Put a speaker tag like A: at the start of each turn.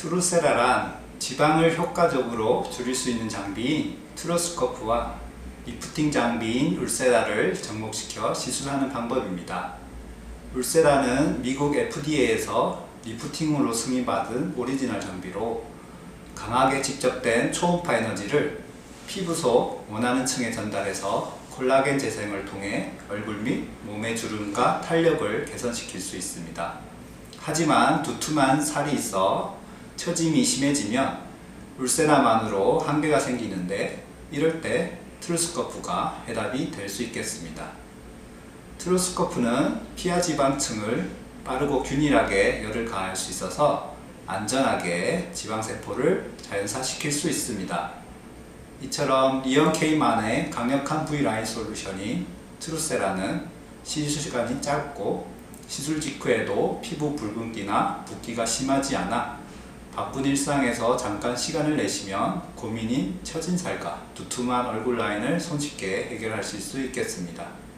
A: 트루세라란 지방을 효과적으로 줄일 수 있는 장비인 트로스코프와 리프팅 장비인 울세라를 접목시켜 시술하는 방법입니다. 울세라는 미국 FDA에서 리프팅으로 승인받은 오리지널 장비로 강하게 집적된 초음파 에너지를 피부 속 원하는 층에 전달해서 콜라겐 재생을 통해 얼굴 및 몸의 주름과 탄력을 개선시킬 수 있습니다. 하지만 두툼한 살이 있어 처짐이 심해지면 울세라만으로 한계가 생기는데 이럴 때 트루스코프가 해답이 될 수 있겠습니다. 트루스코프는 피하 지방층을 빠르고 균일하게 열을 가할 수 있어서 안전하게 지방세포를 자연사시킬 수 있습니다. 이처럼 리언 K만의 강력한 V라인 솔루션인 트루세라는 시술 시간이 짧고 시술 직후에도 피부 붉은기나 붓기가 심하지 않아 바쁜 일상에서 잠깐 시간을 내시면 고민인 처진 살과 두툼한 얼굴 라인을 손쉽게 해결하실 수 있겠습니다.